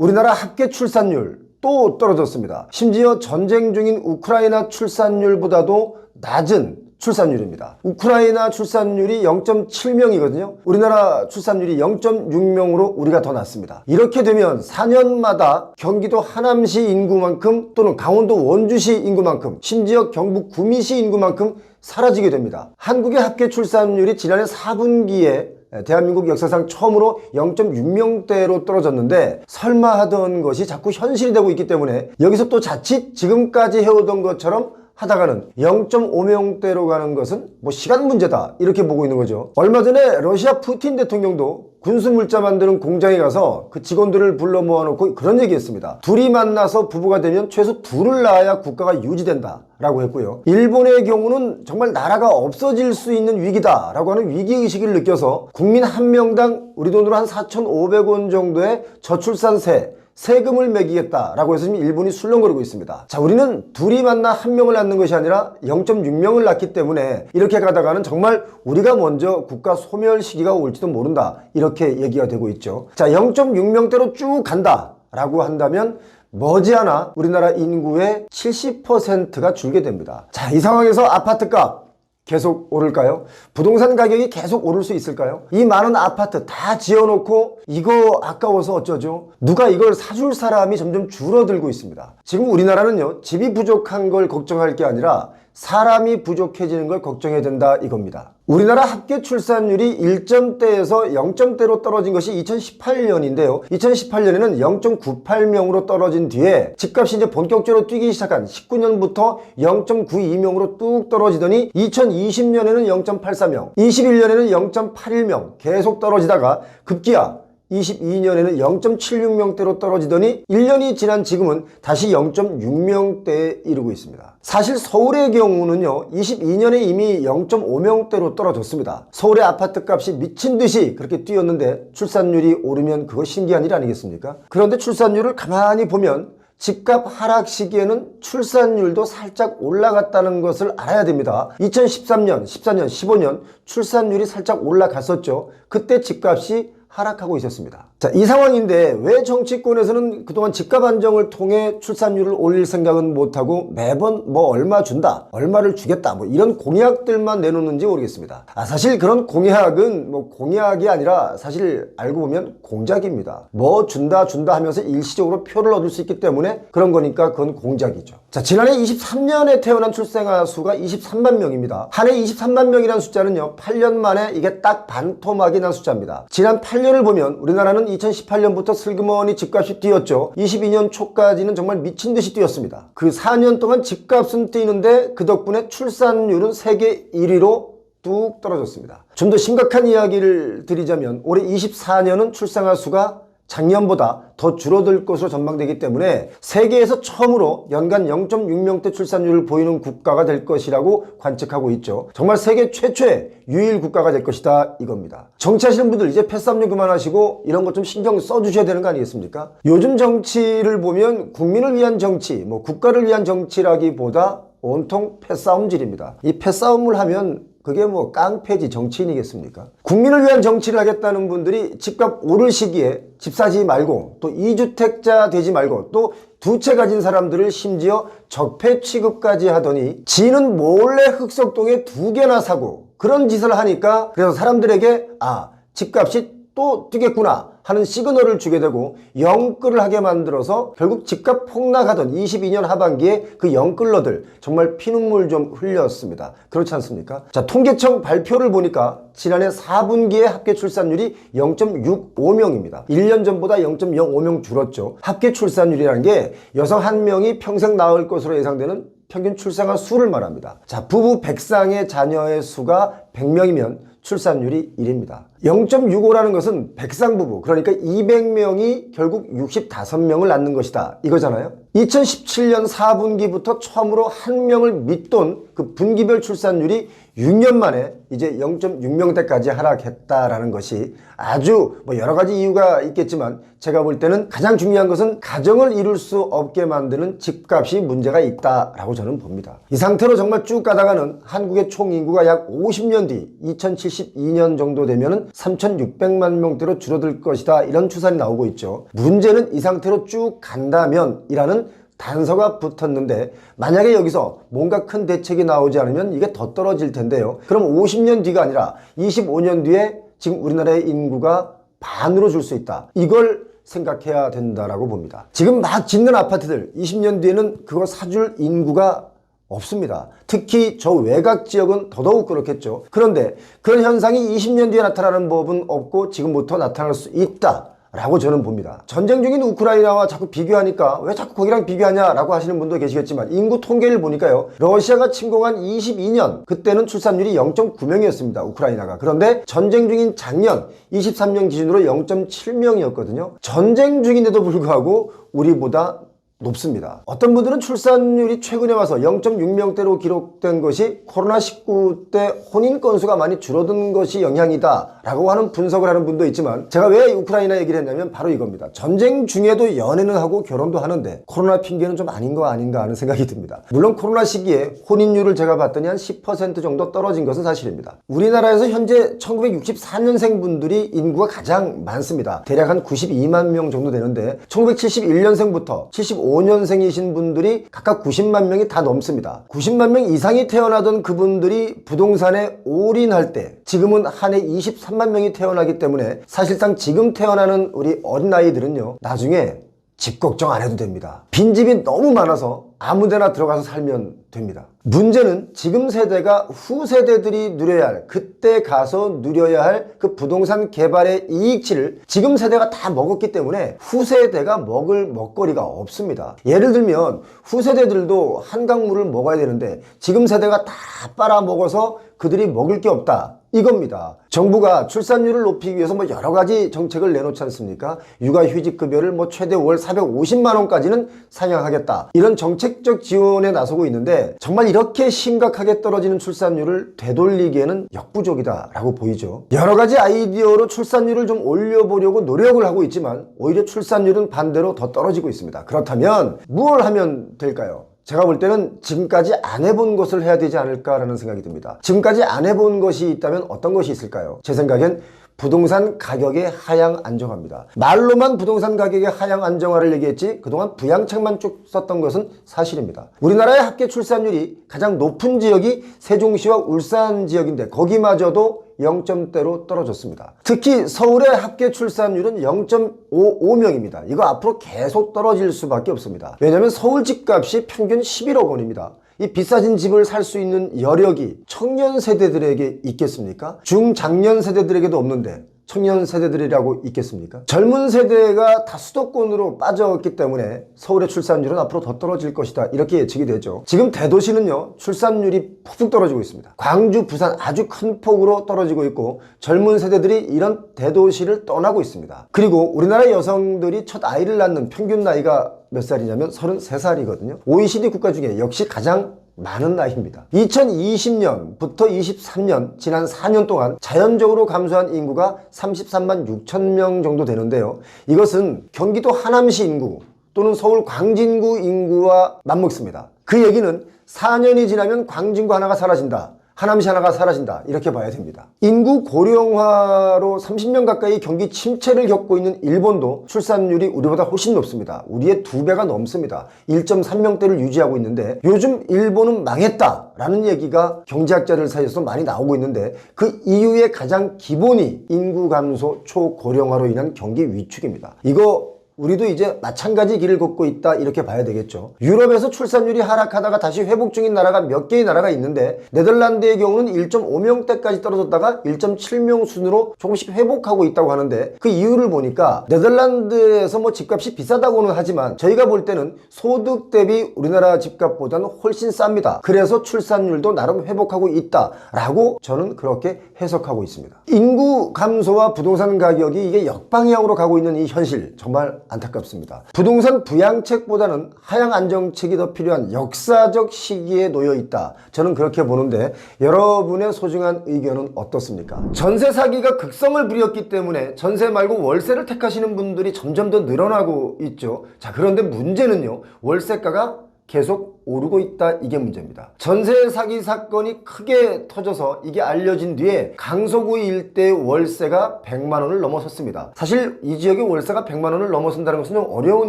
우리나라 합계 출산율 또 떨어졌습니다. 심지어 전쟁 중인 우크라이나 출산율보다도 낮은 출산율입니다. 우크라이나 출산율이 0.7명이거든요. 우리나라 출산율이 0.6명으로 우리가 더 낮습니다. 이렇게 되면 4년마다 경기도 하남시 인구만큼 또는 강원도 원주시 인구만큼 심지어 경북 구미시 인구만큼 사라지게 됩니다. 한국의 합계 출산율이 지난해 4분기에 대한민국 역사상 처음으로 0.6명대로 떨어졌는데 설마 하던 것이 자꾸 현실이 되고 있기 때문에 여기서 또 자칫 지금까지 해오던 것처럼 하다가는 0.5명대로 가는 것은 뭐 시간 문제다 이렇게 보고 있는 거죠. 얼마 전에 러시아 푸틴 대통령도 군수 물자 만드는 공장에 가서 그 직원들을 불러 모아놓고 그런 얘기했습니다. 둘이 만나서 부부가 되면 최소 둘을 낳아야 국가가 유지된다. 라고 했고요. 일본의 경우는 정말 나라가 없어질 수 있는 위기다. 라고 하는 위기의식을 느껴서 국민 한 명당 우리 돈으로 한 4,500원 정도의 저출산세 세금을 매기겠다라고 해서 지금 일본이 술렁거리고 있습니다. 자, 우리는 둘이 만나 한 명을 낳는 것이 아니라 0.6명을 낳기 때문에 이렇게 가다가는 정말 우리가 먼저 국가 소멸 시기가 올지도 모른다. 이렇게 얘기가 되고 있죠. 자, 0.6명대로 쭉 간다. 라고 한다면 머지않아 우리나라 인구의 70%가 줄게 됩니다. 자, 이 상황에서 아파트 값 계속 오를까요? 부동산 가격이 계속 오를 수 있을까요? 이 많은 아파트 다 지어놓고 이거 아까워서 어쩌죠? 누가 이걸 사줄 사람이 점점 줄어들고 있습니다. 지금 우리나라는요, 집이 부족한 걸 걱정할 게 아니라 사람이 부족해지는 걸 걱정해야 된다 이겁니다. 우리나라 합계 출산율이 1점대에서 0점대로 떨어진 것이 2018년인데요. 2018년에는 0.98명으로 떨어진 뒤에 집값이 이제 본격적으로 뛰기 시작한 19년부터 0.92명으로 뚝 떨어지더니 2020년에는 0.84명, 21년에는 0.81명 계속 떨어지다가 급기야 22년에는 0.76명대로 떨어지더니 1년이 지난 지금은 다시 0.6명대에 이르고 있습니다. 사실 서울의 경우는요, 22년에 이미 0.5명대로 떨어졌습니다. 서울의 아파트 값이 미친 듯이 그렇게 뛰었는데 출산율이 오르면 그거 신기한 일 아니겠습니까? 그런데 출산율을 가만히 보면 집값 하락 시기에는 출산율도 살짝 올라갔다는 것을 알아야 됩니다. 2013년, 14년, 15년 출산율이 살짝 올라갔었죠. 그때 집값이 하락하고 있었습니다. 자, 이 상황인데 왜 정치권에서는 그동안 집값 안정을 통해 출산율을 올릴 생각은 못하고 매번 뭐 얼마 준다, 얼마를 주겠다, 뭐 이런 공약들만 내놓는지 모르겠습니다. 아, 사실 그런 공약은 뭐 공약이 아니라 사실 알고 보면 공작입니다. 뭐 준다, 준다 하면서 일시적으로 표를 얻을 수 있기 때문에 그런 거니까 그건 공작이죠. 자, 지난해 23년에 태어난 출생아 수가 23만 명입니다. 한 해 23만 명이라는 숫자는요, 8년 만에 이게 딱 반토막이 난 숫자입니다. 지난 8년을 보면 우리나라는 2018년부터 슬그머니 집값이 뛰었죠. 22년 초까지는 정말 미친 듯이 뛰었습니다. 그 4년 동안 집값은 뛰는데 그 덕분에 출산율은 세계 1위로 뚝 떨어졌습니다. 좀 더 심각한 이야기를 드리자면 올해 24년은 출생아 수가 작년보다 더 줄어들 것으로 전망되기 때문에 세계에서 처음으로 연간 0.6명대 출산율을 보이는 국가가 될 것이라고 관측하고 있죠. 정말 세계 최초의 유일 국가가 될 것이다 이겁니다. 정치하시는 분들 이제 패싸움좀 그만하시고 이런 것 좀 신경 써주셔야 되는 거 아니겠습니까? 요즘 정치를 보면 국민을 위한 정치, 뭐 국가를 위한 정치라기보다 온통 패싸움질입니다. 이 패싸움을 하면 그게 뭐 깡패지 정치인이겠습니까? 국민을 위한 정치를 하겠다는 분들이 집값 오를 시기에 집 사지 말고 또 2주택자 되지 말고 또 두 채 가진 사람들을 심지어 적폐 취급까지 하더니 지는 몰래 흑석동에 두 개나 사고 그런 짓을 하니까 그래서 사람들에게 아 집값이 또 뛰겠구나 하는 시그널을 주게 되고 영끌을 하게 만들어서 결국 집값 폭락하던 22년 하반기에 그 영끌러들 정말 피눈물 좀 흘렸습니다. 그렇지 않습니까? 자, 통계청 발표를 보니까 지난해 4분기의 합계 출산율이 0.65명입니다. 1년 전보다 0.05명 줄었죠. 합계 출산율이라는 게 여성 한 명이 평생 낳을 것으로 예상되는 평균 출생아 수를 말합니다. 자, 부부 100쌍의 자녀의 수가 100명이면 출산율이 1입니다. 0.65라는 것은 백상 부부, 그러니까 200명이 결국 65명을 낳는 것이다. 이거잖아요. 2017년 4분기부터 처음으로 한 명을 밑돈 그 분기별 출산율이 6년 만에 이제 0.6명대까지 하락했다라는 것이 아주 뭐 여러 가지 이유가 있겠지만 제가 볼 때는 가장 중요한 것은 가정을 이룰 수 없게 만드는 집값이 문제가 있다라고 저는 봅니다. 이 상태로 정말 쭉 가다가는 한국의 총 인구가 약 50년 뒤 2072년 정도 되면은 3,600만 명대로 줄어들 것이다 이런 추산이 나오고 있죠. 문제는 이 상태로 쭉 간다면이라는 단서가 붙었는데 만약에 여기서 뭔가 큰 대책이 나오지 않으면 이게 더 떨어질 텐데요. 그럼 50년 뒤가 아니라 25년 뒤에 지금 우리나라의 인구가 반으로 줄 수 있다. 이걸 생각해야 된다라고 봅니다. 지금 막 짓는 아파트들 20년 뒤에는 그거 사줄 인구가 없습니다. 특히 저 외곽 지역은 더더욱 그렇겠죠. 그런데 그런 현상이 20년 뒤에 나타나는 법은 없고 지금부터 나타날 수 있다. 라고 저는 봅니다. 전쟁 중인 우크라이나와 자꾸 비교하니까 왜 자꾸 거기랑 비교하냐 라고 하시는 분도 계시겠지만 인구 통계를 보니까요. 러시아가 침공한 22년 그때는 출산율이 0.9명이었습니다. 우크라이나가. 그런데 전쟁 중인 작년 23년 기준으로 0.7명이었거든요. 전쟁 중인데도 불구하고 우리보다 높습니다. 어떤 분들은 출산율이 최근에 와서 0.6명대로 기록된 것이 코로나19 때 혼인 건수가 많이 줄어든 것이 영향이다 라고 하는 분석을 하는 분도 있지만 제가 왜 우크라이나 얘기를 했냐면 바로 이겁니다. 전쟁 중에도 연애는 하고 결혼도 하는데 코로나 핑계는 좀 아닌 거 아닌가 하는 생각이 듭니다. 물론 코로나 시기에 혼인율을 제가 봤더니 한 10% 정도 떨어진 것은 사실입니다. 우리나라에서 현재 1964년생 분들이 인구가 가장 많습니다. 대략 한 92만 명 정도 되는데 1971년생부터 75 년생이신 분들이 각각 90만 명이 다 넘습니다. 90만 명 이상이 태어나던 그분들이 부동산에 올인할 때 지금은 한 해 23만 명이 태어나기 때문에 사실상 지금 태어나는 우리 어린아이들은요 나중에 집 걱정 안 해도 됩니다. 빈집이 너무 많아서 아무 데나 들어가서 살면 됩니다. 문제는 지금 세대가 후 세대들이 누려야 할 그때 가서 누려야 할 그 부동산 개발의 이익치를 지금 세대가 다 먹었기 때문에 후 세대가 먹을 먹거리가 없습니다. 예를 들면 후 세대들도 한강물을 먹어야 되는데 지금 세대가 다 빨아먹어서 그들이 먹을 게 없다. 이겁니다. 정부가 출산율을 높이기 위해서 뭐 여러 가지 정책을 내놓지 않습니까? 육아휴직급여를 뭐 최대 월 450만 원까지는 상향하겠다. 이런 정책적 지원에 나서고 있는데 정말 이렇게 심각하게 떨어지는 출산율을 되돌리기에는 역부족이다라고 보이죠. 여러 가지 아이디어로 출산율을 좀 올려보려고 노력을 하고 있지만 오히려 출산율은 반대로 더 떨어지고 있습니다. 그렇다면 무엇을 하면 될까요? 제가 볼 때는 지금까지 안 해본 것을 해야 되지 않을까라는 생각이 듭니다. 지금까지 안 해본 것이 있다면 어떤 것이 있을까요? 제 생각엔 부동산 가격의 하향 안정화입니다. 말로만 부동산 가격의 하향 안정화를 얘기했지 그동안 부양책만 쭉 썼던 것은 사실입니다. 우리나라의 합계 출산율이 가장 높은 지역이 세종시와 울산 지역인데 거기마저도 0점대로 떨어졌습니다. 특히 서울의 합계 출산율은 0.55명입니다. 이거 앞으로 계속 떨어질 수밖에 없습니다. 왜냐하면 서울 집값이 평균 11억 원입니다. 이 비싸진 집을 살 수 있는 여력이 청년 세대들에게 있겠습니까? 중장년 세대들에게도 없는데 청년 세대들이라고 있겠습니까? 젊은 세대가 다 수도권으로 빠졌기 때문에 서울의 출산율은 앞으로 더 떨어질 것이다. 이렇게 예측이 되죠. 지금 대도시는요, 출산율이 폭풍 떨어지고 있습니다. 광주, 부산 아주 큰 폭으로 떨어지고 있고 젊은 세대들이 이런 대도시를 떠나고 있습니다. 그리고 우리나라 여성들이 첫 아이를 낳는 평균 나이가 몇 살이냐면 33살이거든요. OECD 국가 중에 역시 가장 많은 나이입니다. 2020년부터 23년 지난 4년 동안 자연적으로 감소한 인구가 33만 6천 명 정도 되는데요. 이것은 경기도 하남시 인구 또는 서울 광진구 인구와 맞먹습니다. 그 얘기는 4년이 지나면 광진구 하나가 사라진다. 하남시 하나가 사라진다. 이렇게 봐야 됩니다. 인구 고령화로 30년 가까이 경기 침체를 겪고 있는 일본도 출산율이 우리보다 훨씬 높습니다. 우리의 두 배가 넘습니다. 1.3명대를 유지하고 있는데 요즘 일본은 망했다 라는 얘기가 경제학자들 사이에서 많이 나오고 있는데 그 이유의 가장 기본이 인구 감소 초고령화로 인한 경기 위축입니다. 이거 우리도 이제 마찬가지 길을 걷고 있다 이렇게 봐야 되겠죠. 유럽에서 출산율이 하락하다가 다시 회복 중인 나라가 몇 개의 나라가 있는데 네덜란드의 경우는 1.5명대까지 떨어졌다가 1.7명 순으로 조금씩 회복하고 있다고 하는데 그 이유를 보니까 네덜란드에서 뭐 집값이 비싸다고는 하지만 저희가 볼 때는 소득 대비 우리나라 집값보다는 훨씬 쌉니다. 그래서 출산율도 나름 회복하고 있다라고 저는 그렇게 해석하고 있습니다. 인구 감소와 부동산 가격이 이게 역방향으로 가고 있는 이 현실 정말 안타깝습니다. 부동산 부양책보다는 하향 안정책이 더 필요한 역사적 시기에 놓여 있다. 저는 그렇게 보는데 여러분의 소중한 의견은 어떻습니까? 전세 사기가 극성을 부렸기 때문에 전세 말고 월세를 택하시는 분들이 점점 더 늘어나고 있죠. 자, 그런데 문제는요. 월세가가 계속 오르고 있다 이게 문제입니다. 전세 사기 사건이 크게 터져서 이게 알려진 뒤에 강서구 일대 월세가 100만 원을 넘어섰습니다. 사실 이 지역의 월세가 100만 원을 넘어선다는 것은 좀 어려운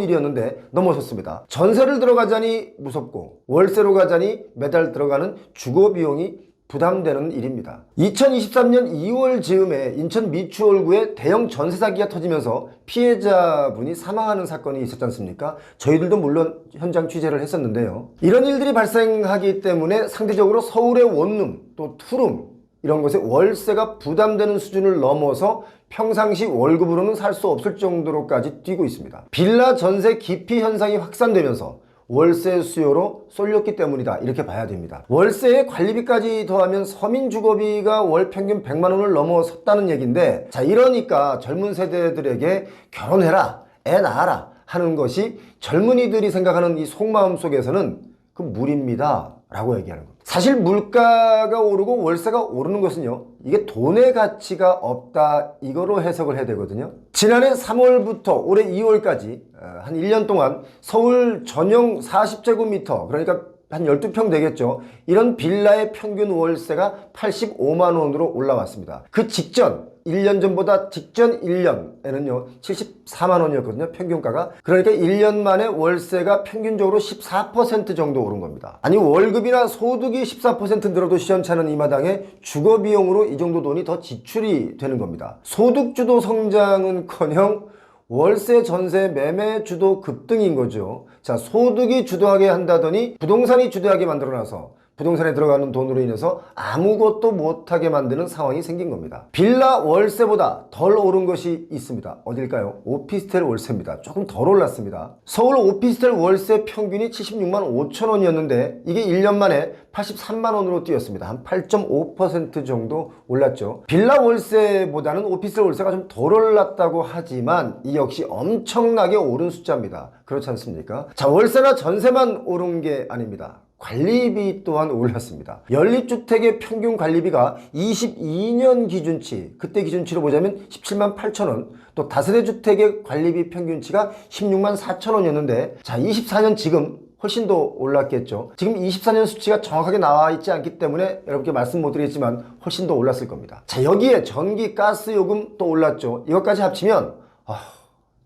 일이었는데 넘어섰습니다. 전세를 들어가자니 무섭고 월세로 가자니 매달 들어가는 주거 비용이 부담되는 일입니다. 2023년 2월 즈음에 인천 미추홀구에 대형 전세 사기가 터지면서 피해자분이 사망하는 사건이 있었지 않습니까? 저희들도 물론 현장 취재를 했었는데요. 이런 일들이 발생하기 때문에 상대적으로 서울의 원룸 또 투룸 이런 것에 월세가 부담되는 수준을 넘어서 평상시 월급으로는 살 수 없을 정도로까지 뛰고 있습니다. 빌라 전세 기피 현상이 확산되면서 월세 수요로 쏠렸기 때문이다. 이렇게 봐야 됩니다. 월세에 관리비까지 더하면 서민 주거비가 월 평균 100만 원을 넘어섰다는 얘기인데 자, 이러니까 젊은 세대들에게 결혼해라, 애 낳아라 하는 것이 젊은이들이 생각하는 이 속마음 속에서는 그 무리입니다. 라고 얘기하는 겁니다. 사실 물가가 오르고 월세가 오르는 것은요, 이게 돈의 가치가 없다, 이거로 해석을 해야 되거든요. 지난해 3월부터 올해 2월까지 어, 한 1년 동안 서울 전용 40제곱미터, 그러니까 한 12평 되겠죠. 이런 빌라의 평균 월세가 85만 원으로 올라왔습니다. 그 직전 1년 전보다 직전 1년에는요 74만 원이었거든요 평균가가. 그러니까 1년 만에 월세가 평균적으로 14% 정도 오른 겁니다. 아니 월급이나 소득이 14% 늘어도 시원찮은 이 마당에 주거 비용으로 이 정도 돈이 더 지출이 되는 겁니다. 소득 주도 성장은커녕 월세, 전세, 매매 주도 급등인 거죠. 자, 소득이 주도하게 한다더니 부동산이 주도하게 만들어놔서 부동산에 들어가는 돈으로 인해서 아무것도 못하게 만드는 상황이 생긴 겁니다. 빌라 월세보다 덜 오른 것이 있습니다. 어딜까요? 오피스텔 월세입니다. 조금 덜 올랐습니다. 서울 오피스텔 월세 평균이 76만 5천 원이었는데 이게 1년 만에 83만 원으로 뛰었습니다. 한 8.5% 정도 올랐죠. 빌라 월세보다는 오피스텔 월세가 좀 덜 올랐다고 하지만 이 역시 엄청나게 오른 숫자입니다. 그렇지 않습니까? 자, 월세나 전세만 오른 게 아닙니다. 관리비 또한 올랐습니다. 연립주택의 평균 관리비가 22년 기준치, 그때 기준치로 보자면 17만 8천 원, 또 다세대 주택의 관리비 평균치가 16만 4천 원이었는데, 자, 24년 지금 훨씬 더 올랐겠죠. 지금 24년 수치가 정확하게 나와 있지 않기 때문에 여러분께 말씀 못 드리겠지만 훨씬 더 올랐을 겁니다. 자, 여기에 전기, 가스 요금 또 올랐죠. 이것까지 합치면, 아,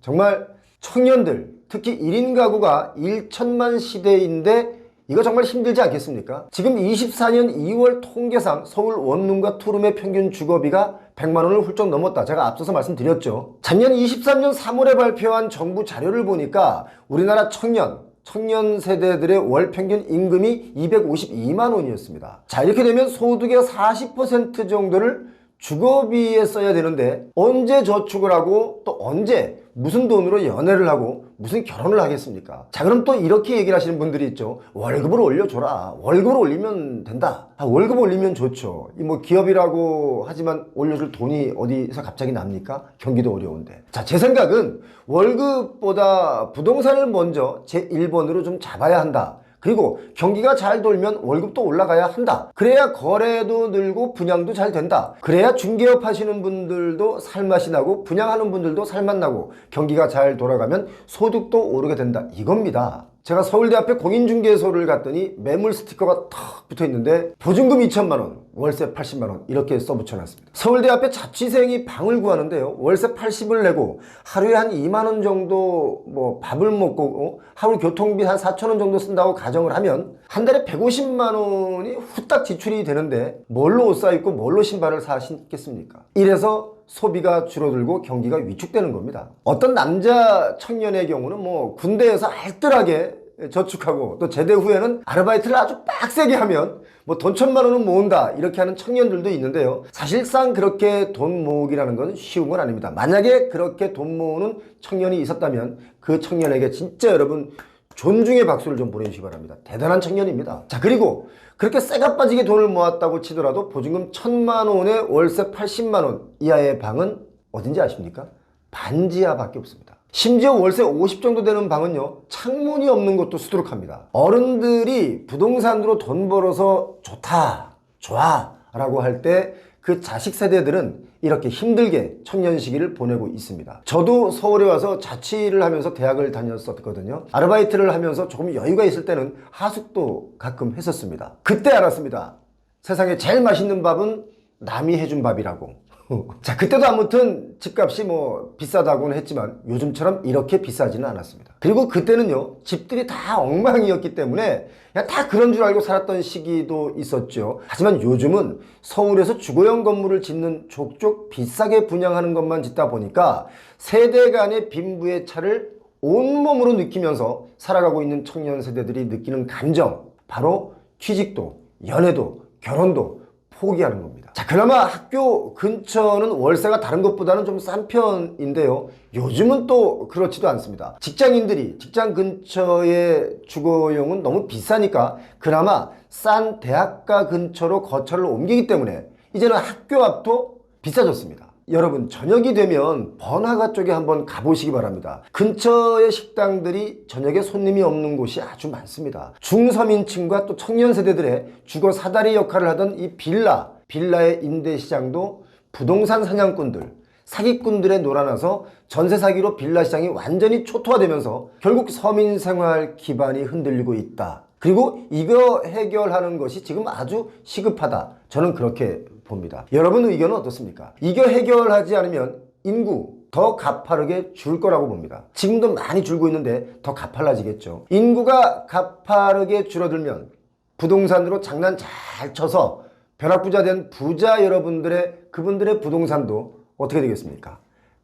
정말 청년들, 특히 1인 가구가 1천만 시대인데 이거 정말 힘들지 않겠습니까? 지금 24년 2월 통계상 서울 원룸과 투룸의 평균 주거비가 100만 원을 훌쩍 넘었다. 제가 앞서서 말씀드렸죠. 작년 23년 3월에 발표한 정부 자료를 보니까 우리나라 청년, 청년 세대들의 월 평균 임금이 252만 원이었습니다. 자, 이렇게 되면 소득의 40% 정도를 주거비에 써야 되는데 언제 저축을 하고 또 언제 무슨 돈으로 연애를 하고 무슨 결혼을 하겠습니까? 자 그럼 또 이렇게 얘기를 하시는 분들이 있죠. 월급을 올려줘라. 월급을 올리면 된다. 아, 월급 올리면 좋죠. 이 뭐 기업이라고 하지만 올려줄 돈이 어디서 갑자기 납니까? 경기도 어려운데. 자 제 생각은 월급보다 부동산을 먼저 제 1번으로 좀 잡아야 한다. 그리고 경기가 잘 돌면 월급도 올라가야 한다. 그래야 거래도 늘고 분양도 잘 된다. 그래야 중개업 하시는 분들도 살맛이 나고 분양하는 분들도 살맛 나고 경기가 잘 돌아가면 소득도 오르게 된다. 이겁니다. 제가 서울대 앞에 공인중개소를 갔더니 매물 스티커가 탁 붙어 있는데 보증금 2천만 원, 월세 80만 원 이렇게 써붙여 놨습니다. 서울대 앞에 자취생이 방을 구하는데요. 월세 80을 내고 하루에 한 2만 원 정도 뭐 밥을 먹고 어? 하루 교통비 한 4천 원 정도 쓴다고 가정을 하면 한 달에 150만 원이 후딱 지출이 되는데 뭘로 옷 사입고 뭘로 신발을 사 신겠습니까? 이래서 소비가 줄어들고 경기가 위축되는 겁니다. 어떤 남자 청년의 경우는 뭐 군대에서 알뜰하게 저축하고 또 제대 후에는 아르바이트를 아주 빡세게 하면 뭐 돈 천만 원은 모은다 이렇게 하는 청년들도 있는데요. 사실상 그렇게 돈 모으기라는 건 쉬운 건 아닙니다. 만약에 그렇게 돈 모으는 청년이 있었다면 그 청년에게 진짜 여러분 존중의 박수를 좀 보내주시기 바랍니다. 대단한 청년입니다. 자, 그리고 그렇게 쇠가 빠지게 돈을 모았다고 치더라도 보증금 천만 원에 월세 80만 원 이하의 방은 어딘지 아십니까? 반지하 밖에 없습니다. 심지어 월세 50 정도 되는 방은요, 창문이 없는 것도 수두룩합니다. 어른들이 부동산으로 돈 벌어서 좋다, 좋아, 라고 할 때 그 자식 세대들은 이렇게 힘들게 청년 시기를 보내고 있습니다. 저도 서울에 와서 자취를 하면서 대학을 다녔었거든요. 아르바이트를 하면서 조금 여유가 있을 때는 하숙도 가끔 했었습니다. 그때 알았습니다. 세상에 제일 맛있는 밥은 남이 해준 밥이라고. 자, 그때도 아무튼 집값이 뭐 비싸다고는 했지만 요즘처럼 이렇게 비싸지는 않았습니다. 그리고 그때는요, 집들이 다 엉망이었기 때문에 그냥 다 그런 줄 알고 살았던 시기도 있었죠. 하지만 요즘은 서울에서 주거용 건물을 짓는 족족 비싸게 분양하는 것만 짓다 보니까 세대 간의 빈부의 차를 온몸으로 느끼면서 살아가고 있는 청년 세대들이 느끼는 감정, 바로 취직도, 연애도, 결혼도 포기하는 겁니다. 자, 그나마 학교 근처는 월세가 다른 것보다는 좀 싼 편인데요. 요즘은 또 그렇지도 않습니다. 직장인들이 직장 근처의 주거용은 너무 비싸니까 그나마 싼 대학가 근처로 거처를 옮기기 때문에 이제는 학교 앞도 비싸졌습니다. 여러분 저녁이 되면 번화가 쪽에 한번 가보시기 바랍니다. 근처의 식당들이 저녁에 손님이 없는 곳이 아주 많습니다. 중서민층과 또 청년 세대들의 주거 사다리 역할을 하던 이 빌라, 빌라의 임대 시장도 부동산 사냥꾼들, 사기꾼들의 놀아나서 전세 사기로 빌라 시장이 완전히 초토화되면서 결국 서민 생활 기반이 흔들리고 있다. 그리고 이거 해결하는 것이 지금 아주 시급하다. 저는 그렇게 봅니다. 여러분 의견은 어떻습니까? 이거 해결하지 않으면 인구 더 가파르게 줄 거라고 봅니다. 지금도 많이 줄고 있는데 더 가팔라지겠죠. 인구가 가파르게 줄어들면 부동산으로 장난 잘 쳐서 벼락부자 된 부자 여러분들의 그분들의 부동산도 어떻게 되겠습니까?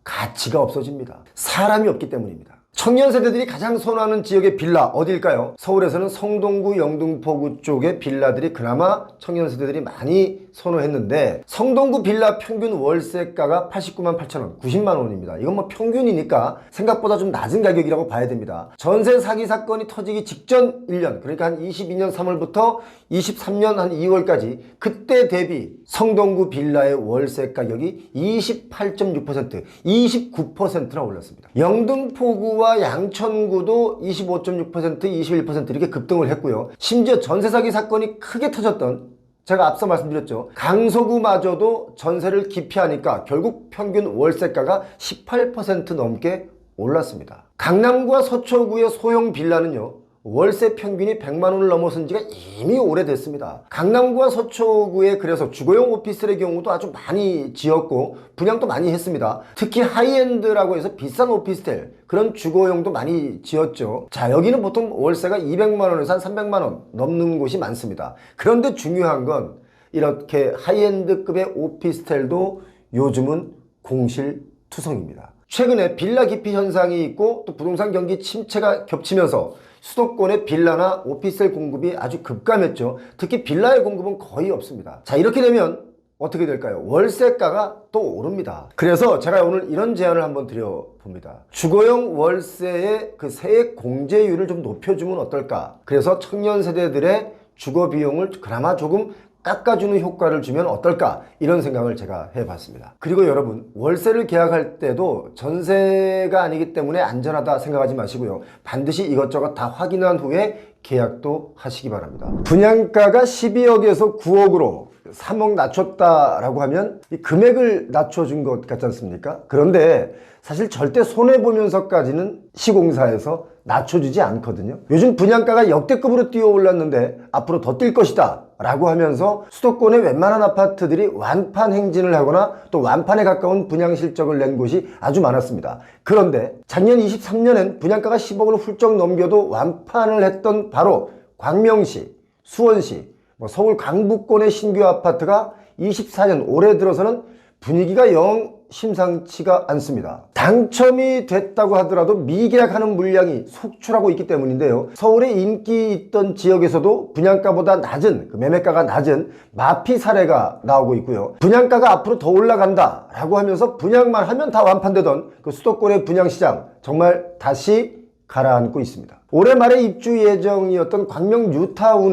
가치가 없어집니다. 사람이 없기 때문입니다. 청년 세대들이 가장 선호하는 지역의 빌라 어디일까요? 서울에서는 성동구, 영등포구 쪽의 빌라들이 그나마 청년 세대들이 많이 선호했는데 성동구 빌라 평균 월세가가 89만 8천 원, 90만 원입니다. 이건 뭐 평균이니까 생각보다 좀 낮은 가격이라고 봐야 됩니다. 전세 사기 사건이 터지기 직전 1년, 그러니까 한 22년 3월부터 23년 한 2월까지 그때 대비 성동구 빌라의 월세 가격이 28.6%, 29%나 올랐습니다. 영등포구와 양천구도 25.6%, 21% 이렇게 급등을 했고요. 심지어 전세 사기 사건이 크게 터졌던 제가 앞서 말씀드렸죠. 강서구마저도 전세를 기피하니까 결국 평균 월세가가 18% 넘게 올랐습니다. 강남구와 서초구의 소형 빌라는요. 월세 평균이 100만 원을 넘어선 지가 이미 오래됐습니다. 강남구와 서초구에 그래서 주거용 오피스의 경우도 아주 많이 지었고 분양도 많이 했습니다. 특히 하이엔드라고 해서 비싼 오피스텔 그런 주거용도 많이 지었죠. 자 여기는 보통 월세가 200만 원에서 한 300만 원 넘는 곳이 많습니다. 그런데 중요한 건 이렇게 하이엔드급의 오피스텔도 요즘은 공실투성입니다. 최근에 빌라 기피 현상이 있고 또 부동산 경기 침체가 겹치면서 수도권의 빌라나 오피스텔 공급이 아주 급감했죠. 특히 빌라의 공급은 거의 없습니다. 자, 이렇게 되면 어떻게 될까요? 월세가가 또 오릅니다. 그래서 제가 오늘 이런 제안을 한번 드려봅니다. 주거용 월세의 그 세액 공제율을 좀 높여주면 어떨까? 그래서 청년 세대들의 주거 비용을 그나마 조금 깎아주는 효과를 주면 어떨까 이런 생각을 제가 해봤습니다. 그리고 여러분 월세를 계약할 때도 전세가 아니기 때문에 안전하다 생각하지 마시고요. 반드시 이것저것 다 확인한 후에 계약도 하시기 바랍니다. 분양가가 12억에서 9억으로 3억 낮췄다라고 하면 이 금액을 낮춰준 것 같지 않습니까? 그런데 사실 절대 손해보면서까지는 시공사에서 낮춰주지 않거든요. 요즘 분양가가 역대급으로 뛰어 올랐는데 앞으로 더 뛸 것이다. 라고 하면서 수도권의 웬만한 아파트들이 완판 행진을 하거나 또 완판에 가까운 분양 실적을 낸 곳이 아주 많았습니다. 그런데 작년 23년엔 분양가가 10억을 훌쩍 넘겨도 완판을 했던 바로 광명시, 수원시, 뭐 서울 강북권의 신규 아파트가 24년 올해 들어서는 분위기가 영 심상치가 않습니다. 당첨이 됐다고 하더라도 미계약하는 물량이 속출하고 있기 때문인데요. 서울에 인기 있던 지역에서도 분양가보다 낮은 그 매매가가 낮은 마피 사례가 나오고 있고요. 분양가가 앞으로 더 올라간다 라고 하면서 분양만 하면 다 완판되던 그 수도권의 분양시장 정말 다시 가라앉고 있습니다. 올해 말에 입주 예정이었던 광명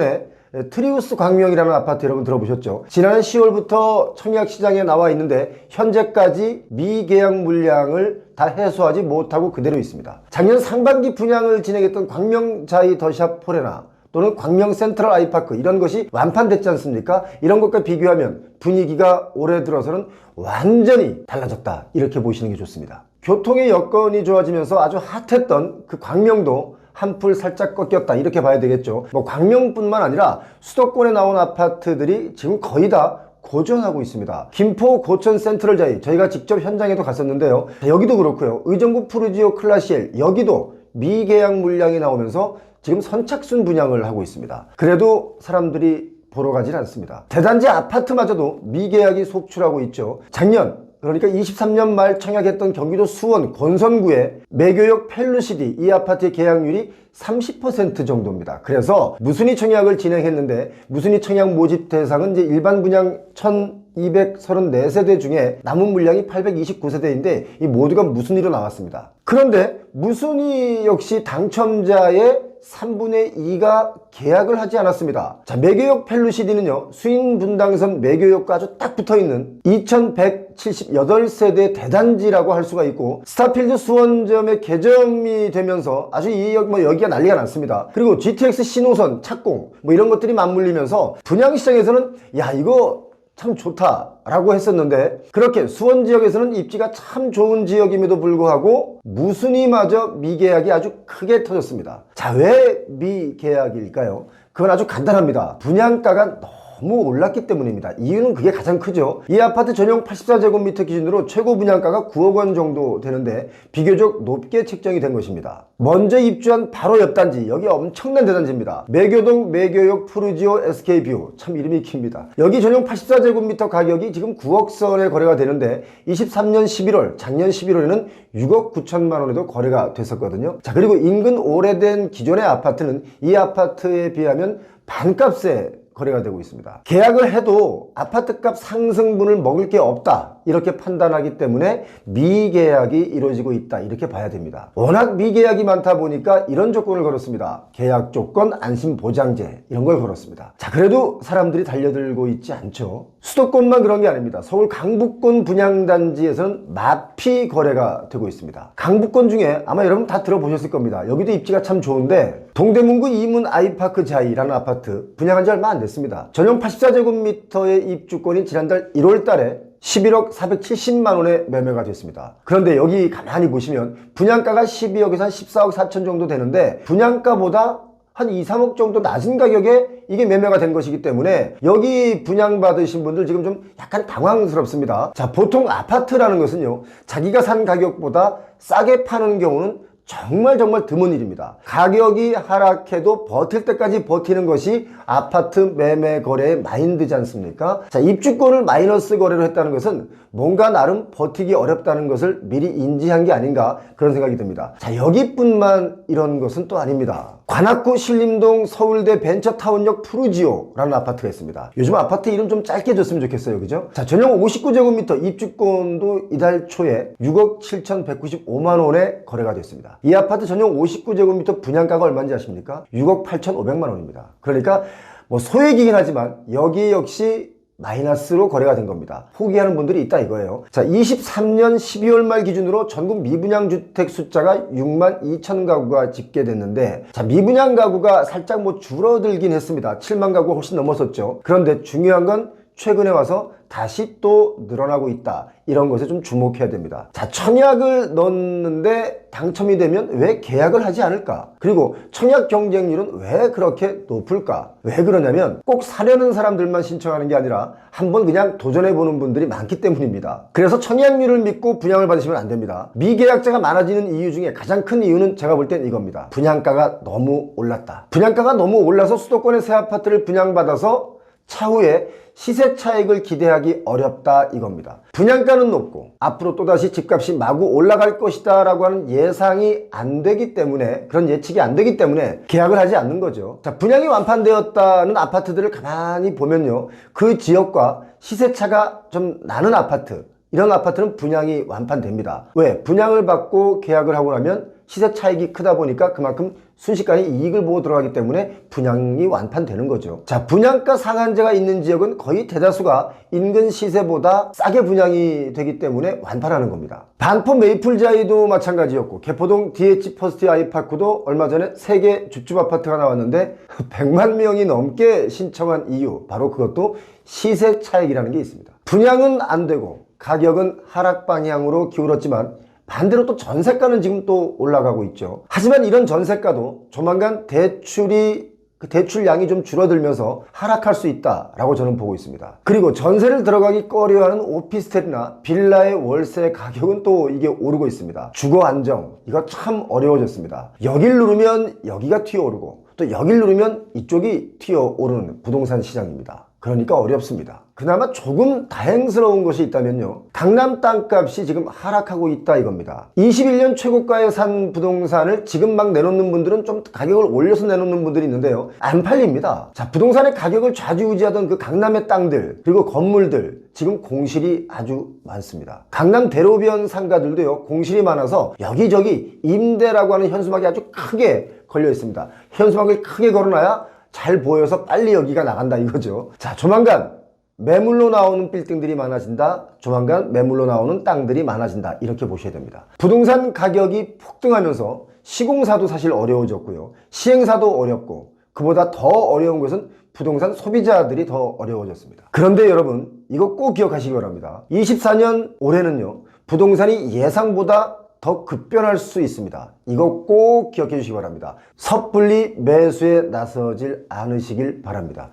에, 트리우스 광명이라는 아파트 여러분 들어보셨죠? 지난 10월부터 청약 시장에 나와 있는데 현재까지 미계약 물량을 다 해소하지 못하고 그대로 있습니다. 작년 상반기 분양을 진행했던 광명자이 더샵 포레나 또는 광명 센트럴 아이파크 이런 것이 완판됐지 않습니까? 이런 것과 비교하면 분위기가 올해 들어서는 완전히 달라졌다 이렇게 보시는 게 좋습니다. 교통의 여건이 좋아지면서 아주 핫했던 그 광명도 한풀 살짝 꺾였다 이렇게 봐야 되겠죠. 뭐 광명뿐만 아니라 수도권에 나온 아파트들이 지금 거의 다 고전하고 있습니다. 김포 고천 센트럴 자이 저희가 직접 현장에도 갔었는데요. 여기도 그렇고요. 의정부 푸르지오 클라시엘 여기도 미계약 물량이 나오면서 지금 선착순 분양을 하고 있습니다. 그래도 사람들이 보러 가질 않습니다. 대단지 아파트마저도 미계약이 속출하고 있죠. 작년 그러니까 23년 말 청약했던 경기도 수원 권선구의 매교역 펠루시디 이 아파트의 계약률이 30% 정도입니다. 그래서 무순위 청약을 진행했는데 무순위 청약 모집 대상은 이제 일반 분양 1234세대 중에 남은 물량이 829세대인데 이 모두가 무순위로 나왔습니다. 그런데 무순위 역시 당첨자의 3분의 2가 계약을 하지 않았습니다. 자, 매교역 펠루시디는요, 수인 분당선 매교역과 아주 딱 붙어 있는 2178세대 대단지라고 할 수가 있고, 스타필드 수원점에 개점이 되면서 아주 이 역, 뭐 여기가 난리가 났습니다. 그리고 GTX 신호선, 착공, 뭐 이런 것들이 맞물리면서 분양시장에서는 야, 이거 참 좋다라고 했었는데 그렇게 수원 지역에서는 입지가 참 좋은 지역임에도 불구하고 무순위마저 미계약이 아주 크게 터졌습니다. 자, 왜 미계약일까요? 그건 아주 간단합니다. 분양가가 너무 올랐기 때문입니다. 이유는 그게 가장 크죠. 이 아파트 전용 84제곱미터 기준으로 최고 분양가가 9억 원 정도 되는데 비교적 높게 책정이 된 것입니다. 먼저 입주한 바로 옆 단지, 여기 엄청난 대단지입니다. 매교동 매교역 푸르지오 SK뷰, 참 이름이 깁니다. 여기 전용 84제곱미터 가격이 지금 9억 선에 거래가 되는데 23년 11월, 작년 11월에는 6억 9천만 원에도 거래가 됐었거든요. 자, 그리고 인근 오래된 기존의 아파트는 이 아파트에 비하면 반값에 거래가 되고 있습니다. 계약을 해도 아파트값 상승분을 먹을 게 없다. 이렇게 판단하기 때문에 미계약이 이루어지고 있다. 이렇게 봐야 됩니다. 워낙 미계약이 많다 보니까 이런 조건을 걸었습니다. 계약 조건, 안심 보장제 이런 걸 걸었습니다. 자, 그래도 사람들이 달려들고 있지 않죠. 수도권만 그런 게 아닙니다. 서울 강북권 분양단지에서는 마피 거래가 되고 있습니다. 강북권 중에 아마 여러분 다 들어보셨을 겁니다. 여기도 입지가 참 좋은데 동대문구 이문 아이파크 자이라는 아파트 분양한 지 얼마 안 됐습니다. 전용 84제곱미터의 입주권이 지난달 1월 달에 11억 470만 원에 매매가 됐습니다. 그런데 여기 가만히 보시면 분양가가 12억에서 한 14억 4천 정도 되는데 분양가보다 한 2, 3억 정도 낮은 가격에 이게 매매가 된 것이기 때문에 여기 분양받으신 분들 지금 좀 약간 당황스럽습니다. 자, 보통 아파트라는 것은요, 자기가 산 가격보다 싸게 파는 경우는 정말 정말 드문 일입니다. 가격이 하락해도 버틸 때까지 버티는 것이 아파트 매매 거래의 마인드지 않습니까? 자, 입주권을 마이너스 거래로 했다는 것은 뭔가 나름 버티기 어렵다는 것을 미리 인지한 게 아닌가 그런 생각이 듭니다. 자, 여기뿐만 이런 것은 또 아닙니다. 관악구 신림동 서울대 벤처타운역 푸르지오라는 아파트가 있습니다. 요즘 아파트 이름 좀 짧게 줬으면 좋겠어요. 그죠? 자, 전용 59제곱미터 입주권도 이달 초에 6억 7,195만 원에 거래가 됐습니다. 이 아파트 전용 59제곱미터 분양가가 얼마인지 아십니까? 6억 8,500만 원입니다. 그러니까 뭐 소액이긴 하지만 여기 역시 마이너스로 거래가 된 겁니다. 포기하는 분들이 있다 이거예요. 자, 23년 12월 말 기준으로 전국 미분양 주택 숫자가 6만 2천 가구가 집계됐는데 자, 미분양 가구가 살짝 뭐 줄어들긴 했습니다. 7만 가구가 훨씬 넘었었죠. 그런데 중요한 건 최근에 와서 다시 또 늘어나고 있다. 이런 것에 좀 주목해야 됩니다. 자, 청약을 넣었는데 당첨이 되면 왜 계약을 하지 않을까? 그리고 청약 경쟁률은 왜 그렇게 높을까? 왜 그러냐면 꼭 사려는 사람들만 신청하는 게 아니라 한번 그냥 도전해 보는 분들이 많기 때문입니다. 그래서 청약률을 믿고 분양을 받으시면 안 됩니다. 미계약자가 많아지는 이유 중에 가장 큰 이유는 제가 볼 땐 이겁니다. 분양가가 너무 올랐다. 분양가가 너무 올라서 수도권의 새 아파트를 분양받아서 차후에 시세 차익을 기대하기 어렵다 이겁니다. 분양가는 높고 앞으로 또다시 집값이 마구 올라갈 것이다 라고 하는 예상이 안 되기 때문에 그런 예측이 안 되기 때문에 계약을 하지 않는 거죠. 자, 분양이 완판되었다는 아파트들을 가만히 보면요. 그 지역과 시세차가 좀 나는 아파트 이런 아파트는 분양이 완판됩니다. 왜? 분양을 받고 계약을 하고 나면 시세 차익이 크다 보니까 그만큼 순식간에 이익을 보고 들어가기 때문에 분양이 완판되는 거죠. 자, 분양가 상한제가 있는 지역은 거의 대다수가 인근 시세보다 싸게 분양이 되기 때문에 완판하는 겁니다. 반포 메이플자이도 마찬가지였고 개포동 DH 퍼스트 아이파크도 얼마 전에 세개 줍줍 아파트가 나왔는데 100만 명이 넘게 신청한 이유 바로 그것도 시세 차익이라는 게 있습니다. 분양은 안 되고 가격은 하락 방향으로 기울었지만 반대로 또 전세가는 지금 또 올라가고 있죠. 하지만 이런 전세가도 조만간 대출이 그 대출량이 좀 줄어들면서 하락할 수 있다라고 저는 보고 있습니다. 그리고 전세를 들어가기 꺼려하는 오피스텔이나 빌라의 월세 가격은 또 이게 오르고 있습니다. 주거 안정 이거 참 어려워졌습니다. 여길 누르면 여기가 튀어오르고 또 여길 누르면 이쪽이 튀어오르는 부동산 시장입니다. 그러니까 어렵습니다. 그나마 조금 다행스러운 것이 있다면요. 강남 땅값이 지금 하락하고 있다 이겁니다. 21년 최고가에 산 부동산을 지금 막 내놓는 분들은 좀 가격을 올려서 내놓는 분들이 있는데요. 안 팔립니다. 자, 부동산의 가격을 좌지우지하던 그 강남의 땅들, 그리고 건물들, 지금 공실이 아주 많습니다. 강남 대로변 상가들도요, 공실이 많아서 여기저기 임대라고 하는 현수막이 아주 크게 걸려 있습니다. 현수막을 크게 걸어놔야 잘 보여서 빨리 여기가 나간다 이거죠. 자, 조만간 매물로 나오는 빌딩들이 많아진다. 조만간 매물로 나오는 땅들이 많아진다. 이렇게 보셔야 됩니다. 부동산 가격이 폭등하면서 시공사도 사실 어려워졌고요. 시행사도 어렵고 그보다 더 어려운 것은 부동산 소비자들이 더 어려워졌습니다. 그런데 여러분 이거 꼭 기억하시기 바랍니다. 24년 올해는요. 부동산이 예상보다 더 급변할 수 있습니다. 이거 꼭 기억해 주시기 바랍니다. 섣불리 매수에 나서질 않으시길 바랍니다.